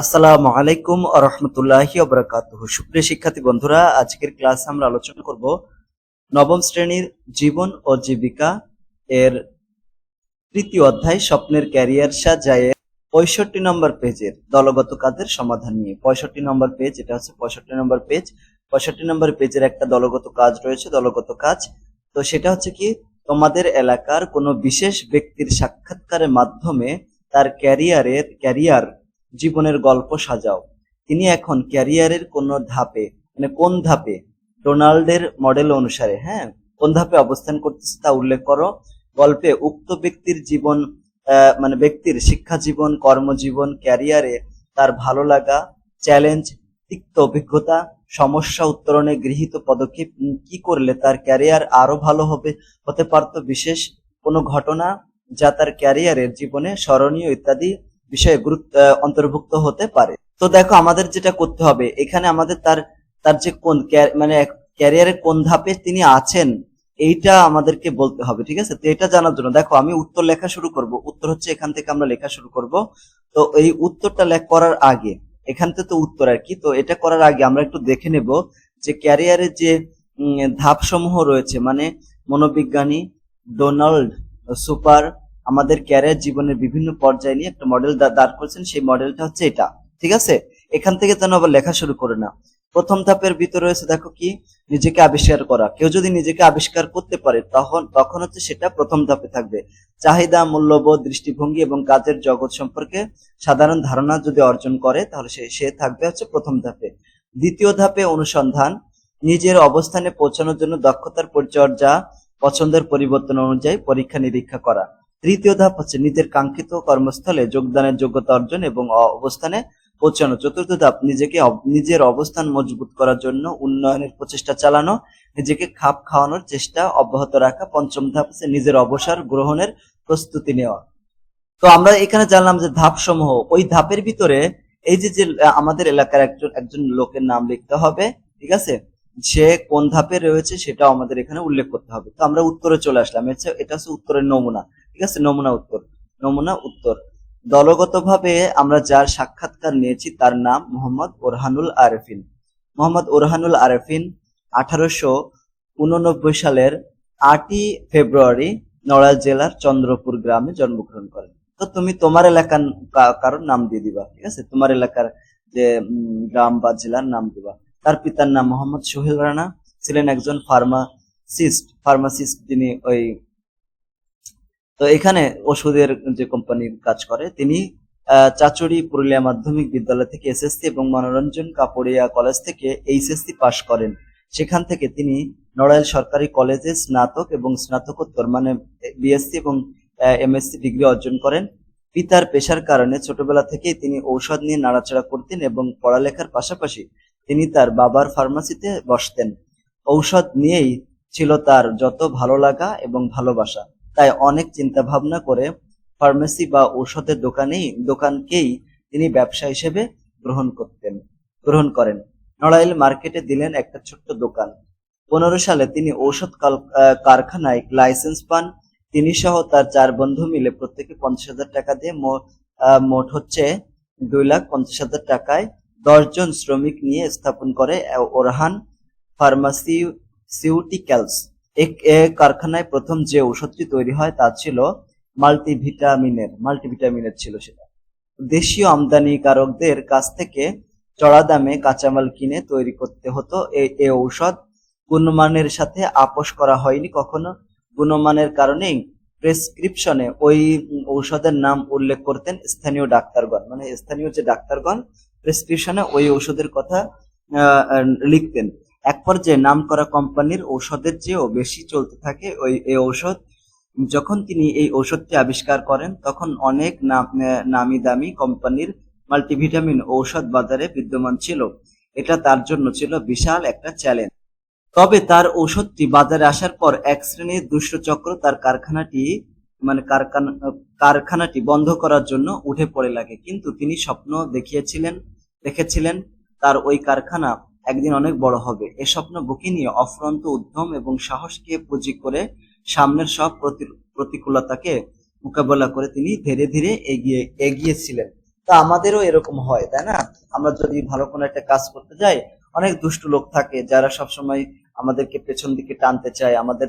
আসসালামু আলাইকুম রহমতুল্লাহি অবরাকাতুহ সুপ্রিয় শিক্ষার্থী বন্ধুরা, আজকের ক্লাসে আমরা আলোচনা করব নবম শ্রেণির জীবন ও জীবিকা এর তৃতীয় অধ্যায়, স্বপ্নের ক্যারিয়ার সাজায়ে পঁয়ষট্টি নম্বর পেজের দলগত কাজের সমাধান নিয়ে। পঁয়ষট্টি নম্বর পেজ, এটা হচ্ছে পঁয়ষট্টি নম্বর পেজ। পঁয়ষট্টি নম্বর পেজের একটা দলগত কাজ রয়েছে, দলগত কাজ। তো সেটা হচ্ছে কি, তোমাদের এলাকার কোনো বিশেষ ব্যক্তির সাক্ষাৎকারের মাধ্যমে তার ক্যারিয়ারের, ক্যারিয়ার জীবনের গল্প সাজাও। তিনি এখন ক্যারিয়ারের কোন ধাপে মানে কোন ধাপে? ডোনাল্ডের মডেল অনুসারে হ্যাঁ? কোন ধাপে অবস্থান করতেছে তা উল্লেখ করো। গল্পে উক্ত ব্যক্তির জীবন মানে ব্যক্তির শিক্ষা জীবন, কর্মজীবন, ক্যারিয়ারে তার ভালো লাগা, চ্যালেঞ্জ, তিক্ত অভিজ্ঞতা, সমস্যা উত্তরণে গৃহীত পদক্ষেপ কি করলে তার ক্যারিয়ার আরও ভালো হবে, হতে পারত বিশেষ কোনো ঘটনা যা তার ক্যারিয়ারের জীবনে স্মরণীয় ইত্যাদি বিষয়ে গুরুত্ব অন্তর্ভুক্ত হতে পারে। তো দেখো, আমাদের যেটা করতে হবে, এখানে আমাদের তার তার যে কোন মানে ক্যারিয়ারের কোন ধাপে তিনি আছেন, এইটা আমাদেরকে বলতে হবে, ঠিক আছে? তো এটা জানার জন্য, দেখো, আমি উত্তর লেখা শুরু করব। উত্তর হচ্ছে এখান থেকে আমরা লেখা শুরু করব। তো এই উত্তরটা লেখ করার আগে, এখান থেকে তো উত্তর আর কি, তো এটা করার আগে আমরা একটু দেখে নেব যে ক্যারিয়ারের যে ধাপ সমূহ রয়েছে মানে মনোবিজ্ঞানী ডোনাল্ড সুপার আমাদের ক্যারিয়ার জীবনের বিভিন্ন পর্যায়ে নিয়ে একটা মডেল দাঁড় করছেন। সেই মডেলটা হচ্ছে এটা, ঠিক আছে? এখান থেকে যেন আবার লেখা শুরু করে না। প্রথম ধাপের ভিতরে রয়েছে, দেখো কি? নিজেকে আবিষ্কার করা। কেউ যদি নিজেকে আবিষ্কার করতে পারে, তখন তখন হচ্ছে সেটা প্রথম ধাপে থাকবে। চাহিদা, মূল্যবোধ, দৃষ্টিভঙ্গি এবং কাজের জগৎ সম্পর্কে সাধারণ ধারণা যদি অর্জন করে, তাহলে সে সে থাকবে হচ্ছে প্রথম ধাপে। দ্বিতীয় ধাপে অনুসন্ধান। নিজের অবস্থানে পৌঁছানোর জন্য দক্ষতার পরিচর্যা, পছন্দের পরিবর্তন অনুযায়ী পরীক্ষা নিরীক্ষা করা। তৃতীয় ধাপ হচ্ছে নিজের কাঙ্ক্ষিত কর্মস্থলে যোগদানের যোগ্যতা অর্জন এবং অবস্থানে পৌঁছানো। চতুর্থ ধাপ, নিজেকে নিজের অবস্থান মজবুত করার জন্য উন্নয়নের প্রচেষ্টা চালানো, নিজেকে খাপ খাওয়ানোর চেষ্টা অব্যাহত রাখা। পঞ্চম ধাপ হচ্ছে নিজের অবসর গ্রহণের প্রস্তুতি নেওয়া। তো আমরা এখানে জানলাম যে ধাপ সমূহ ওই ধাপের ভিতরে এই যে যে আমাদের এলাকার একজন একজন লোকের নাম লিখতে হবে, ঠিক আছে? সে কোন ধাপে রয়েছে সেটাও আমাদের এখানে উল্লেখ করতে হবে। তো আমরা উত্তরে চলে আসলাম। এটা হচ্ছে উত্তরের নমুনা। ঠিক আছে? নমুনা উত্তর। নমুনা উত্তর। দলগতভাবে আমরা যার সাক্ষাৎকার নিয়েছি তার নাম মোহাম্মদ ওরহানুল আরেফিন। মোহাম্মদ ওরহানুল আরেফিন আঠারোশো উননব্বই সালের আটই ফেব্রুয়ারি নড়াইল জেলার চন্দ্রপুর গ্রামে জন্মগ্রহণ করেন। তো তুমি তোমার এলাকার কারোর নাম দিয়ে দিবা, ঠিক আছে? তোমার এলাকার যে গ্রাম বা জেলার নাম দিবা। তার পিতার নাম মোহাম্মদ সোহেল রানা, ছিলেন একজন ফার্মাসিস্ট ফার্মাসিস্ট যিনি ওই তো এখানে ওষুধের যে কোম্পানির কাজ করে, তিনি চাচুড়ি পুরুলিয়া মাধ্যমিক বিদ্যালয় থেকে এসএসসি এবং মনোরঞ্জন কাপড়িয়া কলেজ থেকে এইচএসসি পাশ করেন। সেখান থেকে তিনি নড়াইল সরকারি কলেজে স্নাতক এবং স্নাতকোত্তর মানে বিএসসি এবং এমএসসি ডিগ্রি অর্জন করেন। পিতার পেশার কারণে ছোটবেলা থেকেই তিনি ঔষধ নিয়ে নাড়াচাড়া করতেন এবং পড়ালেখার পাশাপাশি তিনি তার বাবার ফার্মাসিতে বসতেন। ঔষধ নিয়েই ছিল তার যত ভালো লাগা এবং ভালোবাসা। তাই অনেক চিন্তা ভাবনা করে ফার্মেসি বা ঔষধের দোকানেই, দোকানকেই তিনি ব্যবসা হিসেবে গ্রহণ করতেন, গ্রহণ করেন। নড়াইল মার্কেটে দিলেন একটা ছোট্ট দোকান। পনেরো সালে তিনি ঔষধ কারখানায় লাইসেন্স পান। তিনি সহ তার চার বন্ধু মিলে প্রত্যেকে পঞ্চাশ হাজার টাকা দিয়ে মোট হচ্ছে দুই লাখ পঞ্চাশ হাজার টাকায় দশজন শ্রমিক নিয়ে স্থাপন করে ওরহান ফার্মাসিউটিক্যালস এ কারখানায় প্রথম যে ঔষধটি তৈরি হয় তা ছিল মাল্টিভিটামিনের মাল্টিভিটামিনের ছিল সেটা। দেশীয় আমদানিকারকদের কাছ থেকে চড়া দামে কাঁচামাল কিনে তৈরি করতে হতো এই ঔষধ। গুণমানের সাথে আপোষ করা হয়নি কখনো। গুণমানের কারণেই প্রেসক্রিপশনে ওই ঔষধের নাম উল্লেখ করতেন স্থানীয় ডাক্তারগণ। মানে স্থানীয় যে ডাক্তারগণ, প্রেসক্রিপশনে ওই ঔষধের কথা লিখতেন। এক পর্যায়ে নাম করা কোম্পানির ঔষধের চেয়েও বেশি চলতে থাকে ওই, এই ঔষধ। যখন তিনি এই ঔষধটি আবিষ্কার করেন, তখন অনেক নাম- দামি কোম্পানির মাল্টিভিটামিন ঔষধ বাজারে বিদ্যমান ছিল। এটা তার জন্য ছিল বিশাল একটা চ্যালেঞ্জ। তবে তার ঔষধটি বাজারে আসার পর এক শ্রেণির দুষ্ট চক্র তার কারখানাটি মানে কারখানা, কারখানাটি বন্ধ করার জন্য উঠে পড়ে লাগে। কিন্তু তিনি স্বপ্ন দেখিয়েছিলেন, দেখেছিলেন তার ওই কারখানা একদিন অনেক বড় হবে। এ স্বপ্ন বুকে নিয়ে অফুরন্ত উদ্যম এবং সাহসকে পুঁজি করে সামনের সব প্রতি- প্রতিকূলতাকে মোকাবেলা করে তিনি ধীরে ধীরে এগিয়ে এগিয়েছিলেন। তো আমাদেরও এরকম হয়, তাই না? আমরা যদি ভালো কোনো একটা কাজ করতে যাই, অনেক দুষ্টু লোক থাকে যারা সবসময় আমাদেরকে পেছন দিকে টানতে চায়, আমাদের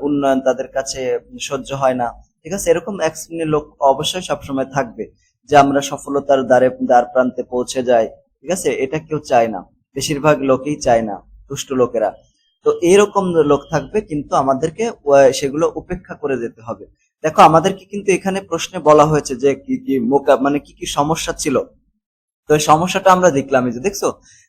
উন্নয়ন তাদের কাছে সহ্য হয় না। ঠিক আছে? এরকম এক শ্রেণির লোক অবশ্যই সবসময় থাকবে যে আমরা সফলতার দ্বারে দ্বার প্রান্তে পৌঁছে যাই। ঠিক আছে? এটা কেউ চায় না। বেশিরভাগ লোকেই চায় না, দুষ্ট লোকেরা। তো এরকম লোক থাকবে কিন্তু আমাদেরকে সেগুলো উপেক্ষা করে যেতে হবে। দেখো, আমাদেরকে কিন্তু এখানে প্রশ্নে বলা হয়েছে যে কি কি মোকা মানে কি কি সমস্যা ছিল? তো এই সমস্যাটা আমরা দেখলাম যে, দেখছ?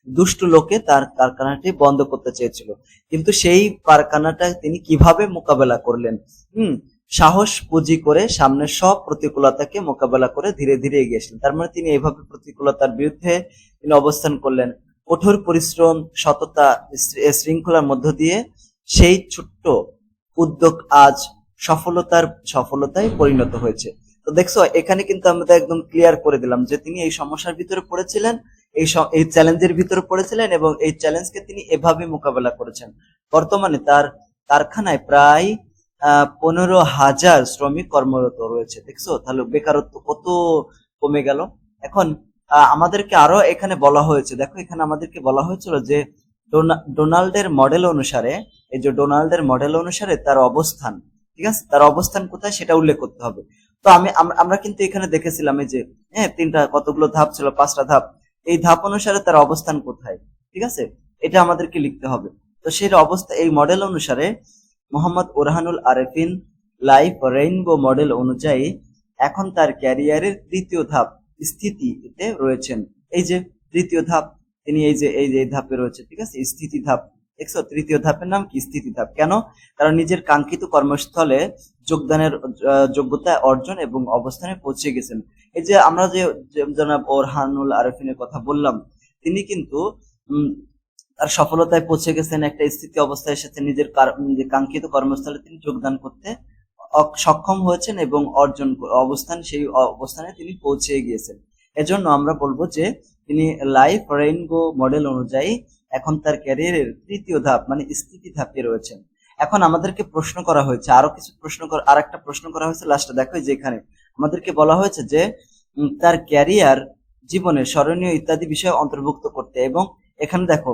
দুষ্ট লোকে তার কারখানাটি বন্ধ করতে চেয়েছিল। কিন্তু সেই কারখানাটা তিনি কীভাবে মোকাবেলা করলেন? হুম, সাহস পুঁজি করে সামনের সব প্রতিকূলতাকে মোকাবেলা করে ধীরে ধীরে এগিয়েছিলেন তার মানে তিনি এইভাবে প্রতিকূলতার বিরুদ্ধে তিনি অবস্থান করলেন। কঠোর পরিশ্রম, সততা শৃঙ্খলার মধ্য দিয়ে সেই ছোট্ট উদ্যোগ আজ সফলতার সফলতায় পরিণত হয়েছে। তো দেখছ, এখানে কিন্তু আমরা একদম ক্লিয়ার করে দিলাম যে তিনি এই সমস্যার ভিতরে পড়েছিলেন, এই এই চ্যালেঞ্জের ভিতরে পড়েছিলেন এবং এই চ্যালেঞ্জকে তিনি এভাবে মোকাবেলা করেছেন। বর্তমানে তার কারখানায় প্রায় পনেরো হাজার শ্রমিক কর্মরত রয়েছে। দেখছ, তাহলে বেকারত্ব কত কমে গেল? এখন আমাদেরকে আরও এখানে বলা হয়েছে, দেখো এখানে আমাদেরকে বলা হয়েছিল যে ডোনা- ডোনাল্ডের মডেল অনুসারে, এই যে ডোনাল্ডের মডেল অনুসারে তার অবস্থান, ঠিক আছে? তার অবস্থান কোথায় সেটা উল্লেখ করতে হবে। তো আমি আমরা কিন্তু এখানে দেখেছিলাম এই যে হ্যাঁ তিনটা কতগুলো ধাপ ছিল, পাঁচটা ধাপ, এই ধাপ অনুসারে তার অবস্থান কোথায়, ঠিক আছে? এটা আমাদেরকে লিখতে হবে। তো সেই অবস্থা, এই মডেল অনুসারে Mohammad Orhanul Arefin life rainbow model অনুযায়ী এখন তার ক্যারিয়ারের তৃতীয় ধাপ স্থিতিতে রয়েছেন। এই যে তৃতীয় ধাপ, তিনি এই যে এই যে ধাপে রয়েছে, ঠিক আছে? স্থিতি ধাপ। দেখছ, তৃতীয় ধাপের নাম কি? স্থিতি ধাপ। কেন? কারণ নিজের কাঙ্ক্ষিত কর্মস্থলে যোগদানের যোগ্যতা অর্জন এবং অবস্থানে পৌঁছে গেছেন। এই যে আমরা যে জনাব ওরহানুল আরেফিনের কথা বললাম, তিনি কিন্তু তার সফলতায় পৌঁছে গেছেন, একটা স্থিতি অবস্থায় এসেছেন। নিজের কাঙ্ক্ষিত কর্মস্থলে তিনি যোগদান করতে সক্ষম হয়েছেন এবং অর্জন অবস্থান সেই অবস্থানে তিনি পৌঁছে গিয়েছেন। এজন্য আমরা বলব যে, তিনি লাইফ রেইনবো মডেল অনুযায়ী এখন তার ক্যারিয়ারের তৃতীয় ধাপ মানে স্থিতি ধাপে রয়েছেন। এখন আমাদেরকে প্রশ্ন করা হয়েছে, আরও কিছু প্রশ্ন আর একটা প্রশ্ন করা হয়েছে লাস্টে দেখো এই যে এখানে। আমাদেরকে বলা হয়েছে যে তার ক্যারিয়ার জীবনে স্মরণীয় ইত্যাদি বিষয় অন্তর্ভুক্ত করতে এবং এখানে দেখো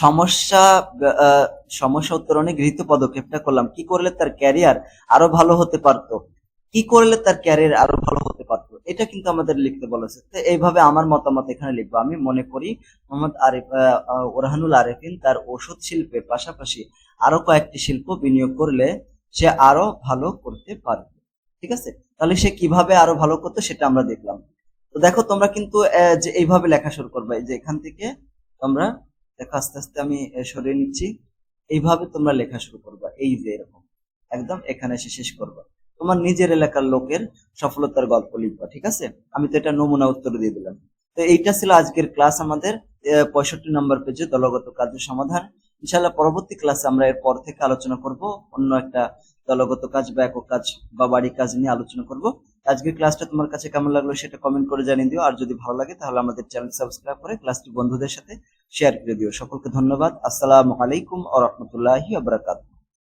সমস্যা সমস্যা উত্তরণে গৃহীত পদক্ষেপটা করলাম। কি করলে তার ক্যারিয়ার আরও ভালো হতে পারতো? কি করলে তার ক্যারিয়ার আরও ভালো হতে পারতো? এটা কিন্তু আমাদের লিখতে বলেছে। তো এইভাবে আমার মতামত এখানে লিখব। আমি মনে করি মোহাম্মদ আরিফ ওরহানুল আরেফিন তার ওষুধ শিল্পের পাশাপাশি আরও কয়েকটি শিল্প বিনিয়োগ করলে সে আরও ভালো করতে পারবে। ঠিক আছে? তাহলে সে কীভাবে আরও ভালো করতো সেটা আমরা দেখলাম। তো দেখো, তোমরা কিন্তু যে এইভাবে লেখা শুরু করবে। যে এখান থেকে তোমরা, দেখো আস্তে আস্তে আমি সরিয়ে নিচ্ছি। এইভাবে তোমরা লেখা শুরু করবা, এই যে এরকম। একদম এখানে এসে শেষ করবা। তোমার নিজের এলাকার লোকের সফলতার গল্প লিখবা, ঠিক আছে? আমি তো এটা নমুনা উত্তর দিয়ে দিলাম। তো এইটা ছিল আজকের ক্লাস আমাদের পঁয়ষট্টি নম্বর পেজে দলগত কাজের সমাধান। ইনশাল্লাহ পরবর্তী ক্লাসে আমরা এর পর থেকে আলোচনা করব, অন্য একটা দলগত কাজ বা একক কাজ বা বাড়ি কাজ নিয়ে আলোচনা করব। আজকের ক্লাসটা তোমার কাছে কেমন লাগল সেটা কমেন্ট করে জানিয়ে দিও। আর যদি ভালো লাগে তাহলে আমাদের চ্যানেল সাবস্ক্রাইব করে ক্লাসটি বন্ধুদের সাথে শেয়ার করে দিও। সকলকে ধন্যবাদ। আসসালামু আলাইকুম আ রহমতুল্লাহি আবরাকাত